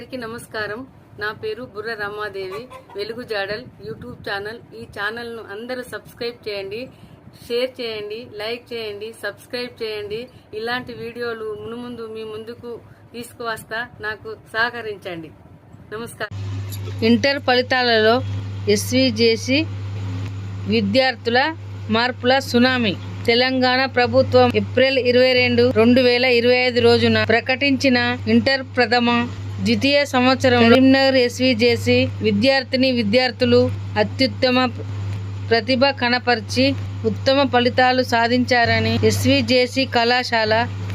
అందరికీ నమస్కారం. నా పేరు బుర్ర రమాదేవి. వెలుగు జాడల్ యూట్యూబ్ ఛానల్. ఈ ఛానల్ను అందరూ సబ్స్క్రైబ్ చేయండి షేర్ చేయండి లైక్ చేయండి సబ్స్క్రైబ్ చేయండి. ఇలాంటి వీడియోలు మునుముందు మీ ముందుకు తీసుకువస్తా నాకు సహకరించండి. నమస్కారం. ఇంటర్ ఫలితాలలో ఎస్విజేసి విద్యార్థుల మార్పుల సునామీ. తెలంగాణ ప్రభుత్వం ఏప్రిల్ ఇరవై రెండు రెండు వేల ఇరవై ఐదు రోజున ప్రకటించిన ఇంటర్ ప్రథమ ద్వితీయ సంవత్సరం కరీంనగర్ ఎస్విజేసి విద్యార్థిని విద్యార్థులు అత్యుత్తమ ప్రతిభ కనపరిచి ఉత్తమ ఫలితాలు సాధించారని ఎస్విజేసి కళాశాల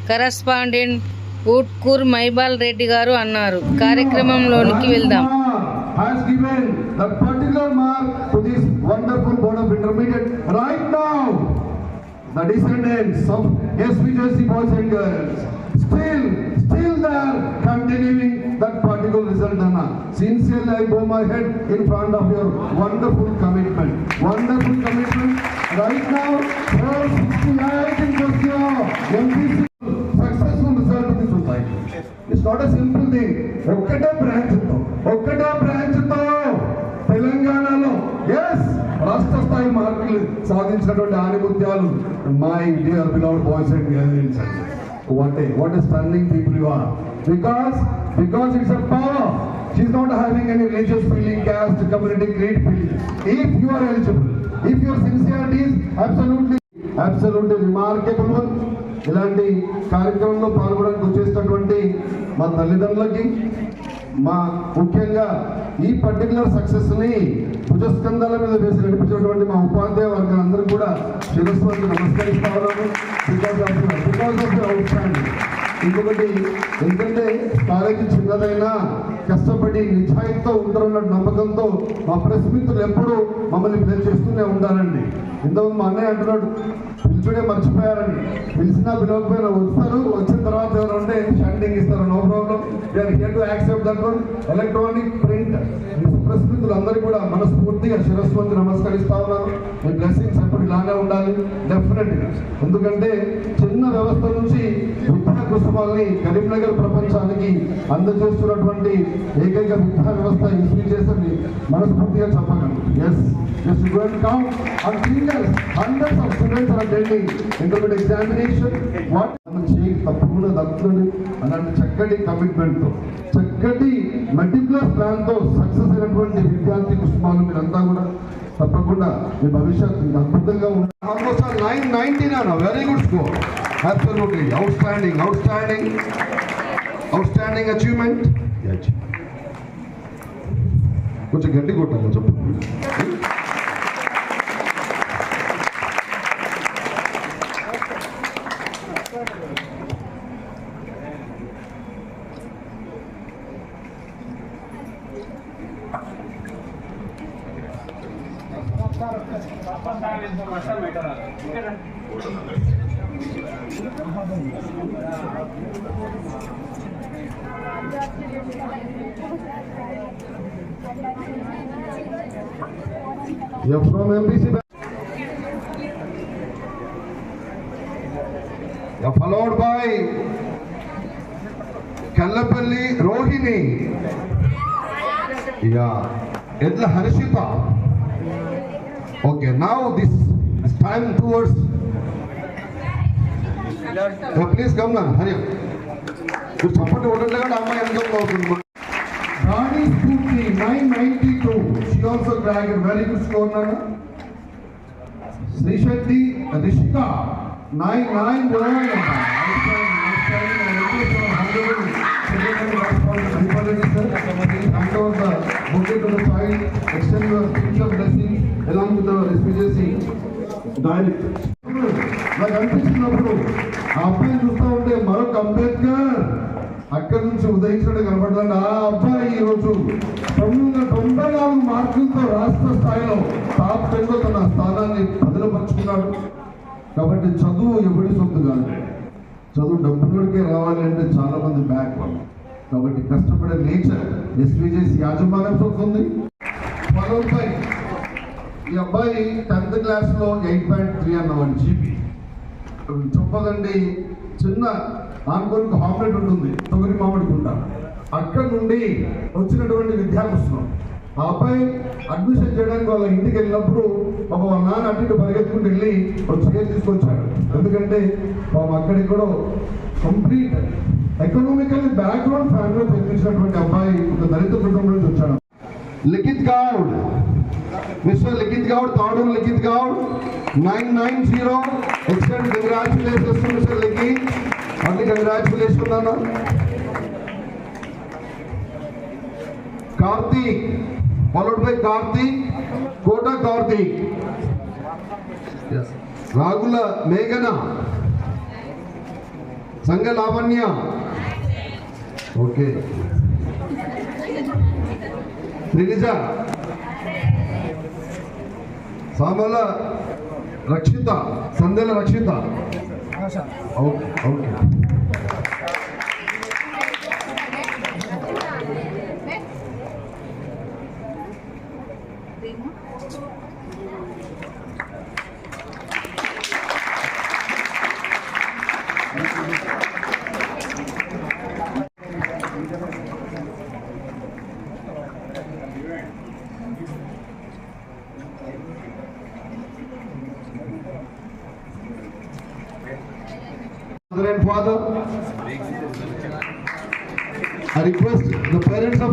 కరస్పాండెంట్ ఊట్కూర్ మైబాల్ రెడ్డి గారు అన్నారు కార్యక్రమంలోనికి వెళ్దాం has given the particular mark to this wonderful board of intermediate right now. The descendants of SVJC boys and girls still, still they are continuing that particular result. Anna. Sincerely, I bow my head in front of your wonderful commitment. Wonderful commitment. Right now, 468 in Tokyo, MPC successful result in the society. It's not a simple thing. ఒక్కటే బ్రాంచ్తో ఒక్కటే బ్రాంచ్తో తెలంగాణలో yes రాష్ట్ర స్థాయి మార్కులు సాధించినటువంటి ఆనిముత్యాలు my dear beloved boys and girls what a, what a turning people you are because because it's a power. She's not having any religious feeling caste community, great feeling. If you are eligible, if your sincerity is absolutely, absolutely remarkable ఇలాంటి కార్యక్రమంలో పాల్గొనడానికి వచ్చేసినటువంటి మా తల్లిదండ్రులకి మా ముఖ్యంగా ఈ particular సక్సెస్ని భుజస్కంధాల మీద వేసి నడిపించినటువంటి మా ఉపాధ్యాయ వర్గాలందరూ కూడా శిరస్సు నమస్కరిస్తా ఉన్నాను because of because of outstanding ఇంకొకటి ఎందుకంటే కాలేజీ చిన్నదైనా కష్టపడి నిజాయితీతో ఉంటారన్న నమ్మకంతో మా ప్రెస్ మిత్రులు ఎప్పుడూ మమ్మల్ని పిలిచేస్తూనే ఉండాలండి. ఇంతకుముందు మా అన్నయ్య అంటున్నాడు పిలిచుడే మర్చిపోయారండి పిలిచినా పిలవకపోయినా వస్తారు వచ్చిన తర్వాత ఎవరు ఉంటే షండింగ్ ఇస్తారు నో ప్రాబ్లం. దాని హెడ్ యాక్సెప్ట్ దాంట్లో ఎలక్ట్రానిక్ ప్రింట్ ప్రెస్ మిత్రులు అందరూ కూడా మనస్ఫూర్తిగా శిరస్వంతి నమస్కరిస్తా ఉన్నాను. మీ బ్లెస్సింగ్స్ ఎప్పుడు ఇలానే ఉండాలి. డెఫినెట్గా ఎందుకంటే చిన్న వ్యవస్థ నుంచి విద్యా కుటుంబాలని కరీంనగర్ ప్రపంచానికి అందజేస్తున్నటువంటి ఏకైక విద్యా వ్యవస్థ ఎస్పీ చేసింది మనస్ఫూర్తిగా చెప్పగలను yes just come and seniors hundreds of students are attending intermediate examination what నుంచి తప్పకుండా దక్కుతుంది అలాంటి చక్కటి కమిట్మెంట్తో చక్కటి మెటిక్యులర్ ప్లాన్తో సక్సెస్ అయినటువంటి విద్యార్థి కుటుంబాలు మీరంతా కూడా తప్పకుండా మీ భవిష్యత్ అద్భుతంగా ఉంటుంది almost nine nineteen very good score absolutely outstanding outstanding outstanding achievement కొంచెం గట్టి కొట్టాలి చెప్పండి. You're from MBC. You're followed by Kallapalli Rohini. Yeah. Edla Harshita. Okay, now this is time towards. Yeah, please come now. Hurry up. Good support. What is the name of the Rani Spooky 992. Is also back very good score నాన్న Srishakti Rishika nine nine అనిపించినప్పుడు ఆ అబ్బాయిని చూస్తూ ఉంటే మరొక అంబేద్కర్ అక్కడి నుంచి ఉదయించడం కనపడదండి ఆ అబ్బాయి ఈరోజు రాష్ట్రంలో తన స్థానాన్ని బదిలపరుచుకున్నాడు కాబట్టి చదువు ఎవరి సొంత కాదు. చదువు డబ్బులకే రావాలి అంటే చాలా మంది బ్యాక్ కాబట్టి కష్టపడే నేచర్ ఎస్పీజేసి యాజమాన్యం సొంతుంది ఈ అబ్బాయి టెన్త్ క్లాస్లో ఎయిట్ పాయింట్ త్రీ అన్నవాడు జీపీ చెప్పదండి చిన్న ఆనుకోనికి హామ్లెట్ ఉంటుంది తొగరి మామిడి కుంట. అక్కడ నుండి వచ్చినటువంటి విద్యార్థులు ఆ అబ్బాయి అడ్మిషన్ చేయడానికి వాళ్ళ ఇంటికి వెళ్ళినప్పుడు పాప వాళ్ళ నాన్న అటు ఇటు పరిగెత్తుకుంటూ వెళ్ళి ఒక చైర్ తీసుకొచ్చాడు. ఎందుకంటే పాపం అక్కడికి కూడా కంప్లీట్ ఎకనామికల్ బ్యాక్గ్రౌండ్ ఫ్యామిలీలో చదివించినటువంటి అబ్బాయి ఒక దళిత కుటుంబం నుంచి వచ్చాడు. Likhith Goud. Mister Likhith Goud third Likhith Goud nine nine zero excellent congratulations mister Likhith. అన్ని కంగ్రాచులేషన్ అన్న కార్తీక్. ఫాలోడ్ బై కార్తీక్ కోట కార్తీక్ రాగుల మేఘన Sanga Lavanya. Okay. Trinija. Samala Rakshitha Sandela Rakshitha. Okay okay. And father. I request the parents of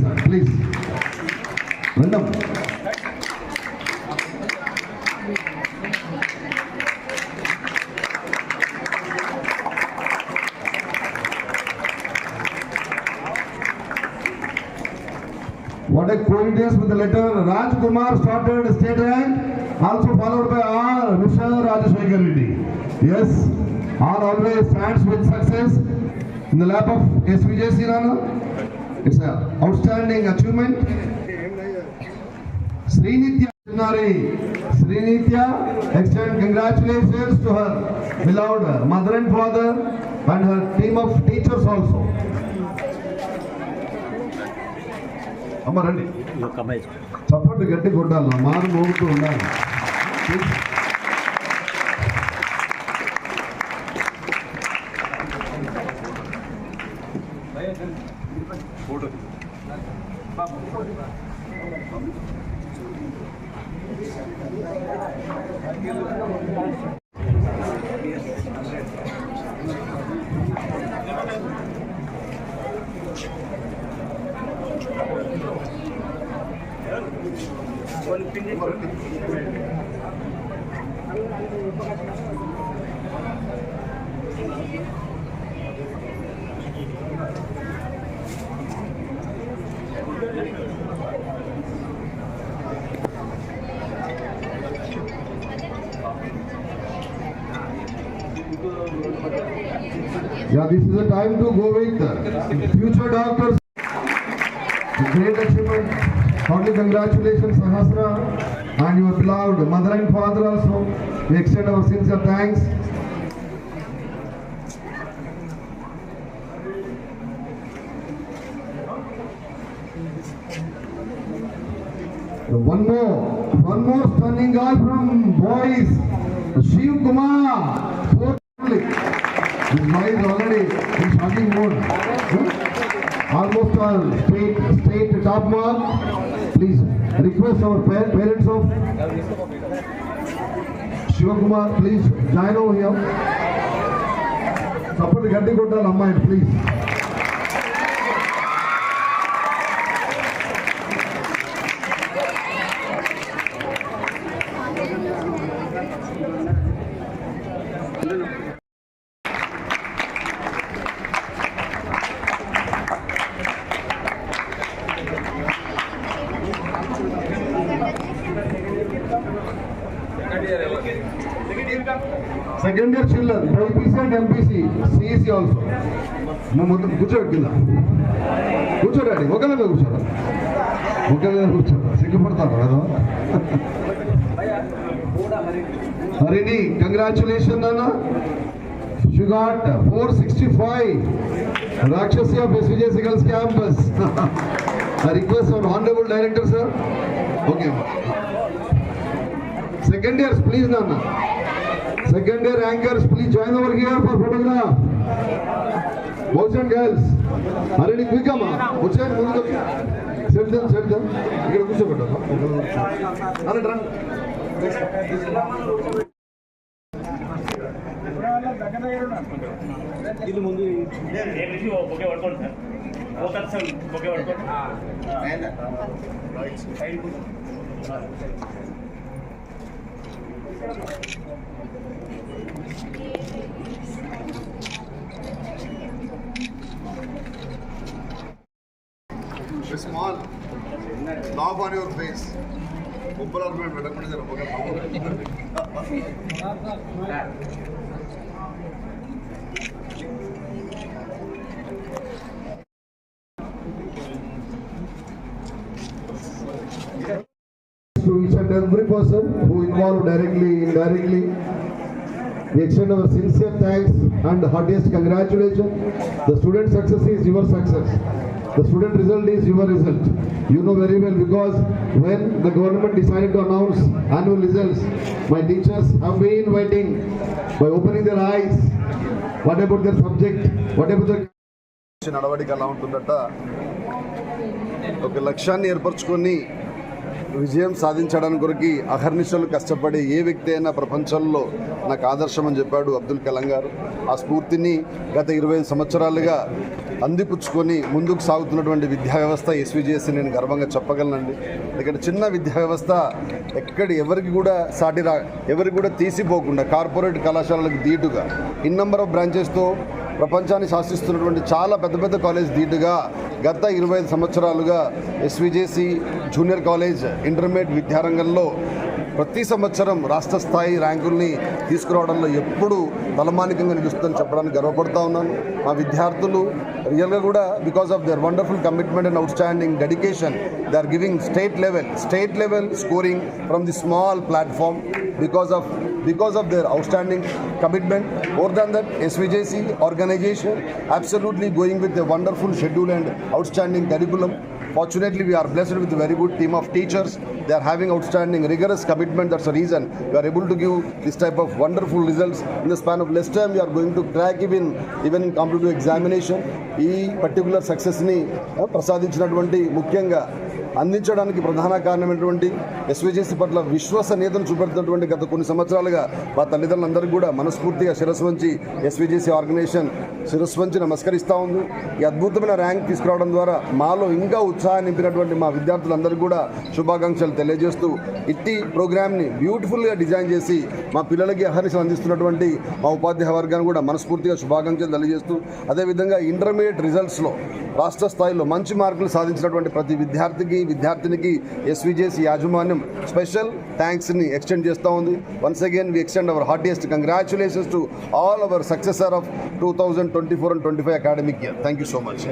sir, please. Madam. A with the letter Raj Kumar started state rank, also followed by R. Mr. Rajeshwagar Reddy. Yes, R always stands with success in the lap of SVJ Sirana. It's an outstanding achievement. Srinitya Nari, Srinitya, extend congratulations to her beloved mother and father and her team of teachers also. అమ్మ రండి చప్పట్లు గట్టి కొట్టాలి మారు మోగుతూ ఉండాలి. Yeah, this is the time to go with future doctors. Great achievement. Heartily congratulations, Sahasra, and your beloved mother and father also. We extend our sincere thanks. One more, one more stunning guy from boys, Shiv Kumar. Fourth only. His mind already in shocking mode. Almost a state, state top mark. Please request our parents of Shivakumar, please join over here. Support గట్టి కొట్టాలి అమ్మాయి please second year children BiPC and MPC CEC also నువ్వు ముందు కూర్చోడు కింద. కూర్చోడాడి ఒక మీద కూర్చోరా ఒక మీద కూర్చోరా సిగ్గుపడతారు కదా హరిని కంగ్రాచులేషన్ అన్న you got four sixty five రాక్షసి of SVJC girls campus request on honourable director sir okay second years please నాన్న. Second year anchors, please join over here for photograph. Boys and girls. అరే నీ quick అమ్మా వచ్చాను ముందుకు వచ్చి చెప్తాను చెప్తాను ఇక్కడ కూర్చోబెట్టాను అరే రండి ఓకే పడుకోండి సార్ ఓకే సార్ ఓకే పడుకోండి small laugh on your face. ಒಬ್ಬರಾದ ಮೇಲೆ ಮೇಡಮ್ ಮಾಡಿದ್ದಾರೆ ಮಗ To each and every person who involved directly, indirectly, We extend our sincere thanks and heartiest congratulations. The student success is your success. The student result is your result. You know very well because when the government decided to announce annual results, my teachers have been waiting by opening their eyes. What about their subject? What about their నడవడిక ఎలా ఉంటుందట ఒక లక్ష్యాన్ని ఏర్పరచుకొని విజయం సాధించడానికి కొరకు అహర్నిశలు కష్టపడే ఏ వ్యక్తి అయినా ప్రపంచంలో నాకు ఆదర్శం అని చెప్పాడు అబ్దుల్ కలాం గారు. ఆ స్ఫూర్తిని గత ఇరవై ఐదు సంవత్సరాలుగా అందిపుచ్చుకొని ముందుకు సాగుతున్నటువంటి విద్యా వ్యవస్థ ఎస్విజేసి నేను గర్వంగా చెప్పగలనండి. ఇక్కడ చిన్న విద్యా వ్యవస్థ ఎక్కడ ఎవరికి కూడా సాటి రా ఎవరికి కూడా తీసిపోకుండా కార్పొరేట్ కళాశాలలకు దీటుగా ఇన్ నెంబర్ ఆఫ్ బ్రాంచెస్తో ప్రపంచాన్ని శాసిస్తున్నటువంటి చాలా పెద్ద పెద్ద కాలేజ్ ధీటుగా గత ఇరవై ఐదు సంవత్సరాలుగా ఎస్విజేసి జూనియర్ కాలేజ్ ఇంటర్మీడియట్ విద్యారంగంలో ప్రతి సంవత్సరం రాష్ట్ర స్థాయి ర్యాంకుల్ని తీసుకురావడంలో ఎప్పుడూ తలమానికంగా నిలుస్తుందని చెప్పడానికి గర్వపడుతూ ఉన్నాను. మా విద్యార్థులు రియల్గా కూడా because of their wonderful commitment and outstanding dedication they are giving state level state level scoring from the small platform because of because of their outstanding commitment. More than that, SVJC organization absolutely going with a wonderful schedule and outstanding curriculum. Fortunately, we are blessed with a very good team of teachers. They are having outstanding, rigorous commitment. That's the reason we are able to give this type of wonderful results in the span of less time. We are going to crack even even in competitive examination. ఈ particular సక్సెస్ని ప్రసాదించినటువంటి ముఖ్యంగా అందించడానికి ప్రధాన కారణమైనటువంటి SVJC పట్ల విశ్వసనీయతను చూపెడుతున్నటువంటి గత కొన్ని సంవత్సరాలుగా మా తల్లిదండ్రులందరికీ కూడా మనస్ఫూర్తిగా శిరస్సు వంచి ఎస్విజేసి ఆర్గనైజేషన్ శిరస్సు వంచి నమస్కరిస్తూ ఉంది. ఈ అద్భుతమైన ర్యాంక్ తీసుకురావడం ద్వారా మాలో ఇంకా ఉత్సాహం నింపినటువంటి మా విద్యార్థులందరికీ కూడా శుభాకాంక్షలు తెలియజేస్తూ ఇట్టి ప్రోగ్రామ్ని బ్యూటిఫుల్గా డిజైన్ చేసి మా పిల్లలకి అహర్నిశలు అందిస్తున్నటువంటి మా ఉపాధ్యాయ వర్గాన్ని కూడా మనస్ఫూర్తిగా శుభాకాంక్షలు తెలియజేస్తూ అదేవిధంగా ఇంటర్మీడియట్ రిజల్ట్స్లో రాష్ట్ర స్థాయిలో మంచి మార్కులు సాధించినటువంటి ప్రతి విద్యార్థికి విద్యార్థినికి ఎస్విజేసి యాజమాన్యం స్పెషల్ థ్యాంక్స్ని ఎక్స్టెండ్ చేస్తూ ఉంది. Once again we extend our heartiest congratulations to all our successor of two thousand twenty four and twenty five academic year thank you so much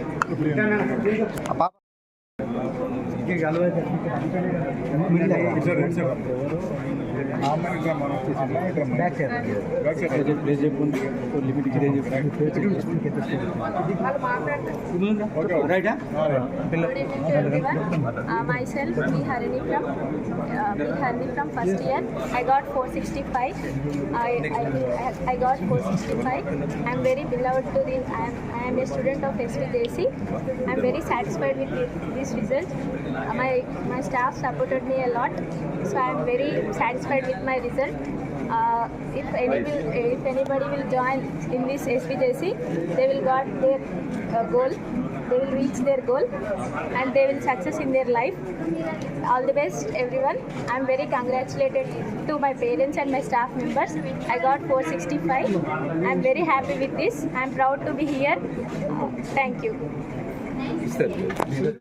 రైటా Good evening to everyone. Uh, myself, B. Harini from uh, B. Harini from first year. I got 465. I, I, I got 465. I'm very beloved to this. I am, I am a student of SVJC. I'm very satisfied with this, this result. Uh, my my staff supported me a lot, so I'm very satisfied with my result. Uh, if any will, if anybody will join in this SVJC, they will got their uh, goal. They will reach their goal and they will success in their life. All the best everyone. I'm very congratulated to my parents and my staff members. I got 465 i'm very happy with this. I'm proud to be here. Thank you